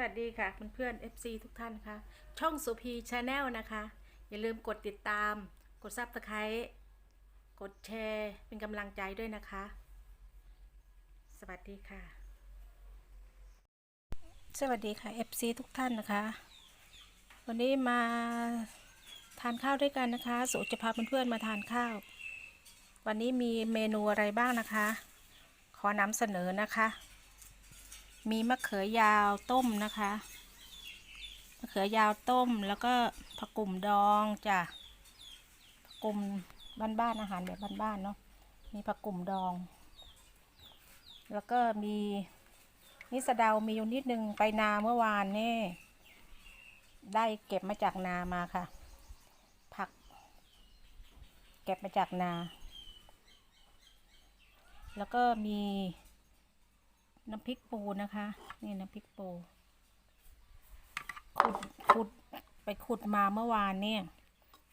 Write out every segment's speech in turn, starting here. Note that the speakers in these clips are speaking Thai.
วัสดีค่ะเพื่อนๆ FC ทุกท่านค่ะ ช่องสุพีชาแนลนะคะ อย่าลืมกดติดตาม กดซับสไครต์กดแชร์ เป็นกำลังใจด้วยนะคะ สวัสดีค่ะ สวัสดีค่ะ FC ทุกท่านนะคะ วันนี้มาทานข้าวด้วยกันนะคะสุจะพาเพื่อนๆมาทานข้าว วันนี้มีเมนูอะไรบ้างนะคะ ขอนำเสนอนะคะ มีมะเขือยาวต้มนะคะ มะเขือยาวต้มแล้วก็ผักกุ่มดองจ้ะผักกุ่มบ้านๆอาหารแบบบ้านๆเนาะ มีผักกุ่มดอง แล้วก็มีนิสะเดามีอยู่นิดนึงไปนาเมื่อวานนี่ ได้เก็บมาจากนามาค่ะ ผัก เก็บมาจากนา แล้วก็มี น้ำพริกปูนะคะ นี่น้ำพริกปูขุดขุดไปขุดมาเมื่อวานเนี่ย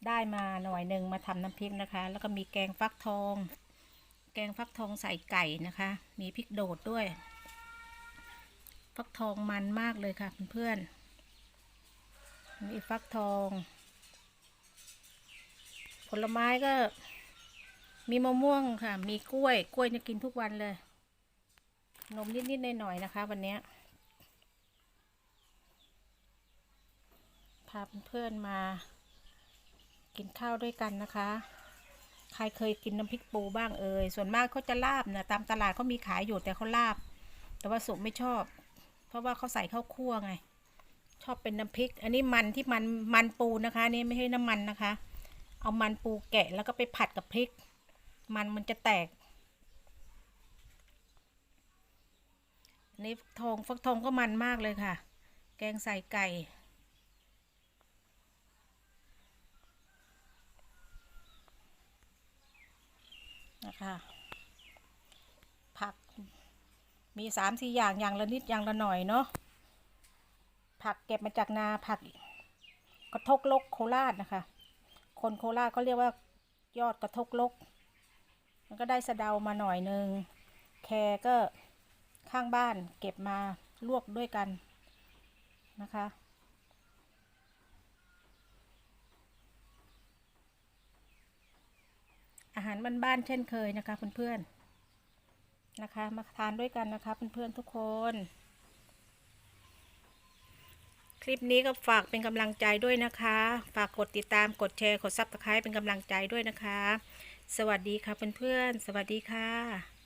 ได้มาหน่อยหนึ่งมาทำน้ำพริกนะคะ แล้วก็มีแกงฟักทอง แกงฟักทองใส่ไก่นะคะ มีพริกโดดด้วย ฟักทองมันมากเลยค่ะเพื่อนๆมีฟักทอง ผลไม้ก็มีมะม่วงค่ะ มีกล้วย กล้วยจะกินทุกวันเลย นมนิด ๆ หน่อย ๆ นะคะ วันนี้พาเพื่อนๆมา กินข้าวด้วยกันนะคะ ใครเคยกินน้ำพริกปูบ้างเอ่ยส่วนมากเขาจะลาบนะตามตลาดเขามีขายอยู่แต่เขาลาบ แต่ว่าสุไม่ชอบ เพราะว่าเขาใส่ข้าวคั่วไง ชอบเป็นน้ำพริก อันนี้มันที่มันมันปูนะคะนี่ไม่ใช่น้ำมันนะคะ เอามันปูแกะแล้วก็ไปผัดกับพริก มันมันจะแตก นนี้ฟักทองฟักทองก็มันมากเลยค่ะ แกงใส่ไก่ นะคะ ผัก มีสามสี่อย่างอย่างละนิดอย่างละหน่อยเนาะ ผักเก็บมาจากนาผักกระทกลกโคราชนะคะ คนโคราชเขาเรียกว่ายอดกระทกลก มันก็ได้สะเดามาหน่อยหนึ่งแครก็ ข้างบ้านเก็บมาลวกด้วยกันนะคะ อาหารบ้านๆเช่นเคยนะคะเพื่อนๆนะคะ มาทานด้วยกันนะคะเพื่อนๆทุกคน คลิปนี้ก็ฝากเป็นกำลังใจด้วยนะคะ ฝากกดติดตามกดแชร์กดซับสไครป์เป็นกำลังใจด้วยนะคะ สวัสดีค่ะเพื่อนๆสวัสดีค่ะ